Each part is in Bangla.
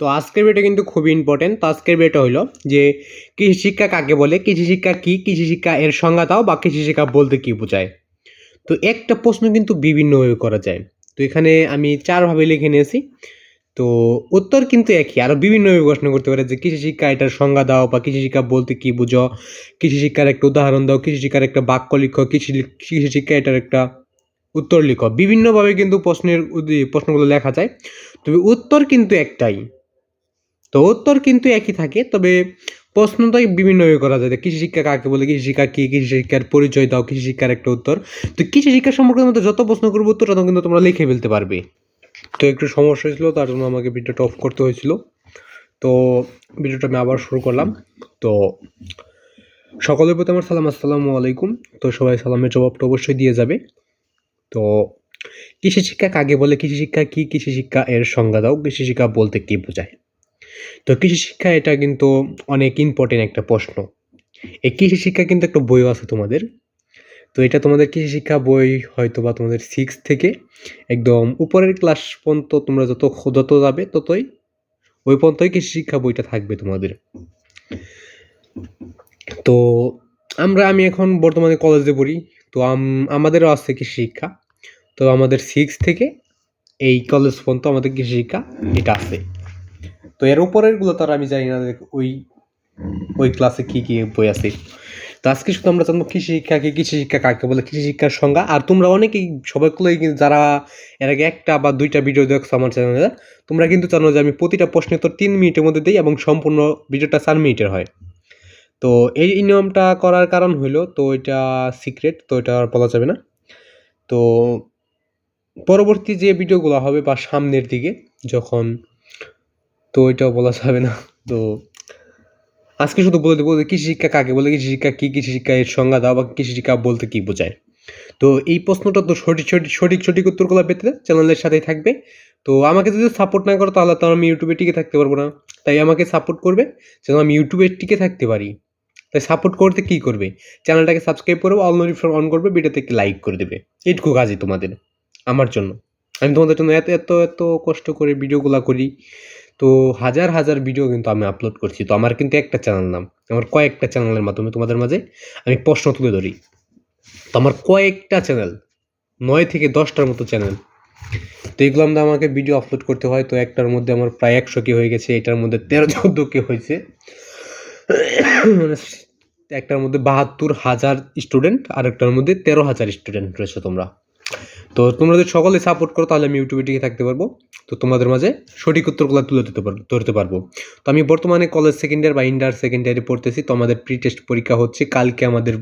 তো আজকের ভিডিওটা কিন্তু খুবই ইম্পর্টেন্ট তো আজকের ভিডিওটা হলো যে, কৃষি শিক্ষা কাকে বলে, কৃষি শিক্ষা কী, কৃষি শিক্ষা এর সংজ্ঞা দাও বা কৃষি শিক্ষা বলতে কী বোঝায়। তো একটা প্রশ্ন কিন্তু বিভিন্নভাবে করা যায়। তো এখানে আমি চারভাবে লিখে নিয়েছি। তো উত্তর কিন্তু একই আরও বিভিন্নভাবে প্রশ্ন করতে পারে যে, কৃষি শিক্ষা এটার সংজ্ঞা দাও বা কৃষি শিক্ষা বলতে কী বুঝো? কৃষি শিক্ষার একটা উদাহরণ দাও, কৃষি শিক্ষার একটা বাক্য লিখো, কৃষি কৃষি শিক্ষা এটার একটা উত্তর লিখো। বিভিন্নভাবে কিন্তু প্রশ্নের প্রশ্নগুলো লেখা যায়। তবে উত্তর কিন্তু একটাই। তো উত্তর কিন্তু একই থাকে, তবে প্রশ্নটাই বিভিন্নভাবে করা যায় কৃষি শিক্ষা কাকে বলে, কৃষি শিক্ষা কী, কৃষি শিক্ষার পরিচয় দাও, কৃষি শিক্ষার একটা উত্তর। তো কৃষি শিক্ষা সম্পর্কে মধ্যে যত প্রশ্ন করব উত্তর তত কিন্তু তোমরা লিখে ফেলতে পারবে। তো একটু সমস্যা হয়েছিল, তার জন্য আমাকে ভিডিওটা অফ করতে হয়েছিল। তো ভিডিওটা আমি আবার শুরু করলাম। তো সকলের প্রতি আমার সালাম, আসসালামু আলাইকুম। তো সবাই সালামের জবাবটা অবশ্যই দিয়ে যাবে। তো কৃষি শিক্ষা কাকে বলে, কৃষি শিক্ষা কী, কৃষি শিক্ষা এর সংজ্ঞা দাও, কৃষি শিক্ষা বলতে কী বোঝায়? তো কৃষি শিক্ষা এটা কিন্তু অনেক ইম্পর্টেন্ট একটা প্রশ্ন। এই কৃষি শিক্ষা কিন্তু একটা বইও আছে তোমাদের। তো এটা তোমাদের কৃষি শিক্ষা বই হয়তো বা তোমাদের সিক্স থেকে একদম উপরের ক্লাস পর্যন্ত তোমরা যত যত যাবে ততই ওই পর্যন্তই কৃষি শিক্ষা বইটা থাকবে তোমাদের। তো আমরা, আমি এখন বর্তমানে কলেজে পড়ি। তো আম- আমাদেরও আছে কৃষি শিক্ষা। তো আমাদের সিক্স থেকে এই কলেজ পর্যন্ত আমাদের কৃষি শিক্ষা এটা আছে। তো এর উপরেরগুলো তো আর আমি জানি না ওই ওই ক্লাসে কি কি বই আছে। তো আজকে শুধু আমরা জানব কৃষি শিক্ষা কি, কৃষি শিক্ষা কাকে বলে, কৃষি শিক্ষার সংজ্ঞা। আর তোমরা অনেকেই সবাইগুলোই যারা এর আগে একটা বা দুইটা ভিডিও দেখছ আমার চ্যানেলে তোমরা কিন্তু জানো যে আমি প্রতিটা প্রশ্নের তো তিন মিনিটের মধ্যে দিই এবং সম্পূর্ণ ভিডিওটা চার মিনিটের হয়। তো এই নিয়মটা করার কারণ হইল, তো এটা সিক্রেট তো এটা আর বলা যাবে না। তো পরবর্তী যে ভিডিওগুলো হবে বা সামনের দিকে, যখন তো এটাও বলা যাবে না। তো আজকে শুধু বলে দেবো কৃষি শিক্ষা কাকে বলে, কৃষি শিক্ষা কী, কৃষি শিক্ষা এর সংজ্ঞা দাও বা কৃষি শিক্ষা বলতে কী বোঝায়। তো এই প্রশ্নটা তো সঠিক সঠিক সঠিক সঠিক উত্তরগুলো পেতে চ্যানেলের সাথেই থাকবে। তো আমাকে যদি সাপোর্ট না করো তাহলে তো আমি ইউটিউবে টিকে থাকতে পারব না। তাই আমাকে সাপোর্ট করবে যেন আমি ইউটিউবে টিকে থাকতে পারি। তাই সাপোর্ট করতে কী করবে? চ্যানেলটাকে সাবস্ক্রাইব করবে অল নোটিফিকেশন অন করবে ভিডিওতে একটি লাইক করে দেবে। এইটুকু কাজই তোমাদের, আমার জন্য। আমি তোমাদের জন্য এত এত এত কষ্ট করে ভিডিওগুলো করি। তো হাজার হাজার ভিডিও কিন্তু আমি আপলোড করছি। তো আমার কিন্তু একটা চ্যানেল নাম, আমার কয়েকটা চ্যানেলের মাধ্যমে তোমাদের মাঝে আমি প্রশ্ন তুলে ধরি। তো আমার কয়েকটা চ্যানেল নয় থেকে দশটার মতো চ্যানেল তো এগুলো আমরা আমাকে ভিডিও আপলোড করতে হয়। তো একটার মধ্যে আমার প্রায় একশো কে হয়ে গেছে, এটার মধ্যে তেরো, চোদ্দ কে হয়েছে। মানে একটার মধ্যে বাহাত্তর হাজার স্টুডেন্ট আর একটার মধ্যে তেরো হাজার স্টুডেন্ট রয়েছে তোমরা। তো তোমরা যদি সকলে সাপোর্ট করো, তাহলে আমি ইউটিউবে টিকে থাকতে পারব। তো তোমাদের মাঝে সঠিক উত্তরগুলো তুলে দিতে পারব ধরতে পারব। তো আমি বর্তমানে কলেজ সেকেন্ড ইয়ার বা ইন্টার সেকেন্ড ইয়ারে পড়তেছি, তো আমাদের প্রি টেস্ট পরীক্ষা হচ্ছে কালকে আমাদের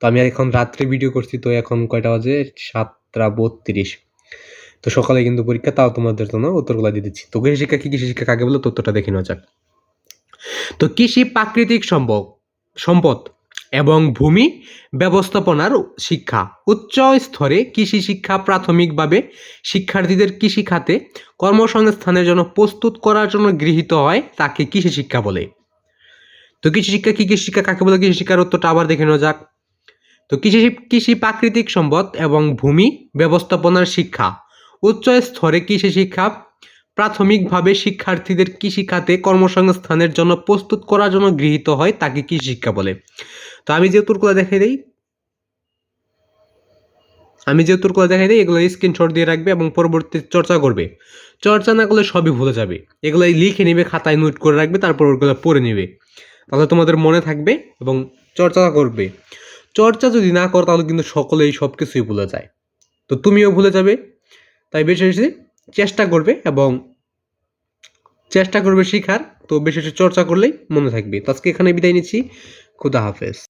তো আমি এখন রাত্রে ভিডিও করছি, তো এখন কয়টা বাজে? সাতটা বত্রিশ। তো সকালে কিন্তু পরীক্ষা, তাও তোমাদের জন্য উত্তরগুলো দিয়ে দিচ্ছি। তো কৃষি শিক্ষা কি কৃষি শিক্ষা কাকে বলে? তথ্যটা দেখে নেওয়া যাক। তো কৃষি প্রাকৃতিক সম্ভব সম্পদ। এবং ভূমি ব্যবস্থাপনার শিক্ষা। উচ্চ স্তরে কৃষি শিক্ষা প্রাথমিকভাবে শিক্ষার্থীদের কৃষি খাতে কর্মসংস্থানের জন্য প্রস্তুত করার জন্য গৃহীত হয় তাকে কৃষি শিক্ষা বলে। তো কৃষি শিক্ষা কি কৃষি শিক্ষা? কাকে বলে কৃষি শিক্ষার উত্তরটা আবার দেখে নেওয়া যাক। তো কৃষি কৃষি প্রাকৃতিক সম্পদ এবং ভূমি ব্যবস্থাপনার শিক্ষা। উচ্চ স্তরে কৃষি শিক্ষা প্রাথমিকভাবে শিক্ষার্থীদের কৃষি খাতে কর্মসংস্থানের জন্য প্রস্তুত করার জন্য গৃহীত হয় তাকে কৃষি শিক্ষা বলে। তো আমি যে উত্তরগুলো দেখাই দিই, আমি যে উত্তরগুলো দেখাই দিই, এগুলো স্ক্রিনশট দিয়ে রাখবে এবং পরবর্তী চর্চা করবে। চর্চা না করলে সবই ভুলে যাবে। এগুলো লিখে নেবে, খাতায় নোট করে রাখবে, তারপর ওগুলো পড়ে নেবে। তাহলে তোমাদের মনে থাকবে এবং চর্চা করবে। চর্চা যদি না করো, তাহলে কিন্তু সকলেই সব কিছুই ভুলে যায়। তো তুমিও ভুলে যাবে। তাই বেশি বেশি চেষ্টা করবে এবং চেষ্টা করবে শেখার। তো বেশি বেশি চর্চা করলেই মনে থাকবে। তো আজকে এখানে বিদায় নিচ্ছি। খুদা হাফেজ।